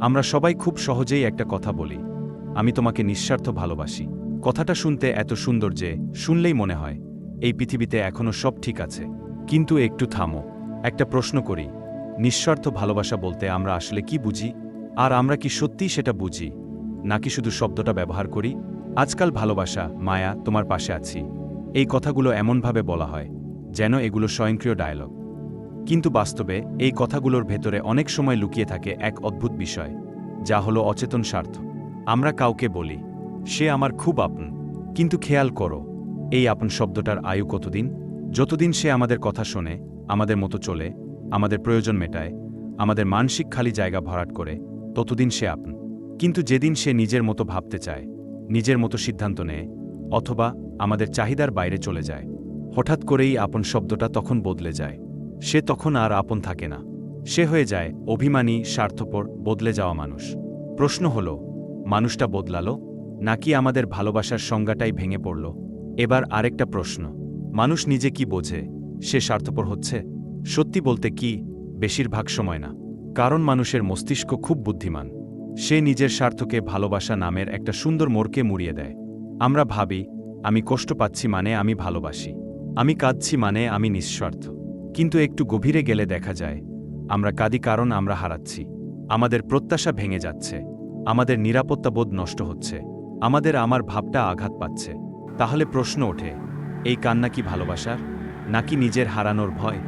আমরা সবাই খুব সহজেই একটা কথা বলি। আমি তোমাকে নিঃস্বার্থ ভালোবাসি। কথাটা শুনতে এত সুন্দর যে, শুনলেই মনে হয়, এই পৃথিবীতে এখনও সব ঠিক আছে। কিন্তু একটু থামো। একটা প্রশ্ন করি, নিঃস্বার্থ ভালোবাসা বলতে আমরা আসলে কি বুঝি? আর আমরা কি সত্যিই সেটা বুঝি? নাকি শুধু শব্দটা ব্যবহার করি? আজকাল ভালোবাসা, মায়া তোমার পাশে আছি। এই কথাগুলো এমনভাবে বলা হয়, যেন এগুলো স্বয়ংক্রিয় ডায়লগ কিন্তু বাস্তবে, এই কথাগুলোর ভেতরে অনেক সময় লুকিয়ে থাকে এক অদ্ভুত বিষয়, যা হলো অচেতন স্বার্থ। আমরা কাউকে বলি, সে আমার খুব আপন, কিন্তু খেয়াল করো, এই আপন শব্দটার আয়ু কতদিন? যতদিন সে আমাদের কথা শোনে, আমাদের মতো চলে, আমাদের প্রয়োজন মেটায়, আমাদের মানসিক খালি জায়গা ভরাট করে, ততদিন সে আপন। কিন্তু যেদিন সে নিজের মতো ভাবতে চায়, নিজের মতো সিদ্ধান্ত নেয়, অথবা আমাদের চাহিদার বাইরে চলে যায়, হঠাৎ করেই আপন শব্দটা তখন বদলে যায়। সে তখন আর আপন থাকে না। সে হয়ে যায় অভিমানী, স্বার্থপর, বদলে যাওয়া মানুষ। প্রশ্ন হল, মানুষটা বদলালো? নাকি আমাদের ভালোবাসার সংজ্ঞাটাই ভেঙে পড়ল? এবার আরেকটা প্রশ্ন, মানুষ নিজে কি বোঝে? সে স্বার্থপর হচ্ছে? সত্যি বলতে কি, বেশিরভাগ সময় না। কারণ মানুষের মস্তিষ্ক খুব বুদ্ধিমান। সে নিজের স্বার্থকে ভালোবাসা নামের একটা সুন্দর মোড়কে মুড়িয়ে দেয়। আমরা ভাবি, আমি কষ্ট পাচ্ছি মানে আমি ভালোবাসি। আমি কাঁদছি মানে আমি নিঃস্বার্থ। কিন্তু একটু গভীরে গেলে দেখা যায়, আমরা কাঁদি কারণ আমরা হারাচ্ছি। আমাদের প্রত্যাশা ভেঙে যাচ্ছে। আমাদের নিরাপত্তাবোধ নষ্ট হচ্ছে। আমাদের আমার ভাবটা আঘাত পাচ্ছে। তাহলে প্রশ্ন ওঠে, এই কান্না কি ভালোবাসার? নাকি নিজের হারানোর ভয়?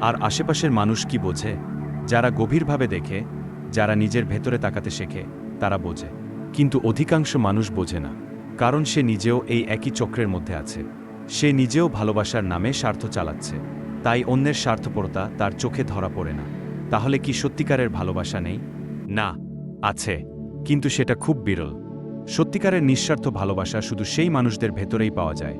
আর আশেপাশের মানুষ কি বোঝে? যারা গভীরভাবে দেখে, যারা নিজের ভেতরে তাকাতে শেখে, তারা বোঝে। কিন্তু অধিকাংশ মানুষ বোঝে না, কারণ সে নিজেও এই একই চক্রের মধ্যে আছে। সে নিজেও ভালোবাসার নামে স্বার্থ চালাচ্ছে। তাই অন্যের স্বার্থপরতা তার চোখে ধরা পড়ে না। তাহলে কি সত্যিকারের ভালোবাসা নেই? না, আছে, কিন্তু সেটা খুব বিরল। সত্যিকারের নিঃস্বার্থ ভালোবাসা শুধু সেই মানুষদের ভেতরেই পাওয়া যায়,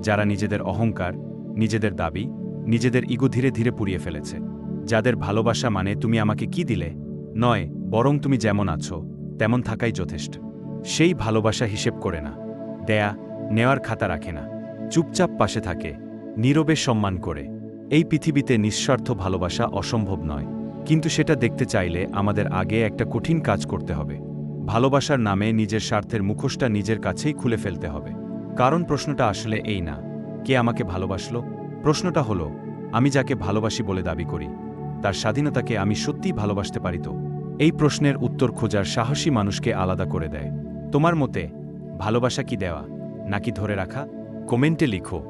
যারা নিজেদের অহংকার, নিজেদের দাবি, নিজেদের ইগো ধীরে ধীরে পুড়িয়ে ফেলেছে। যাদের ভালোবাসা মানে তুমি আমাকে কি দিলে? নয়, বরং তুমি যেমন আছো, তেমন থাকাই যথেষ্ট। সেই ভালোবাসা হিসেব করে না, দেয়া, নেওয়ার খাতা রাখে না, চুপচাপ পাশে থাকে, নীরবে সম্মান করে। এই পৃথিবীতে নিঃস্বার্থ ভালোবাসা অসম্ভব নয়, কিন্তু সেটা দেখতে চাইলে আমাদের আগে একটা কঠিন কাজ করতে হবে। ভালোবাসার নামে নিজের স্বার্থের মুখোশটা নিজের কাছেই খুলে ফেলতে হবে। কারণ প্রশ্নটা আসলে এই না, কে আমাকে ভালোবাসলো? প্রশ্নটা হলো, আমি যাকে ভালোবাসি বলে দাবি করি, তার স্বাধীনতাকে আমি সত্যিই ভালোবাসতে পারি তো? এই প্রশ্নের উত্তর খোঁজার সাহসী মানুষকে আলাদা করে দেয়। তোমার মতে, ভালোবাসা কি দেওয়া, নাকি ধরে রাখা? কমেন্টে লিখো।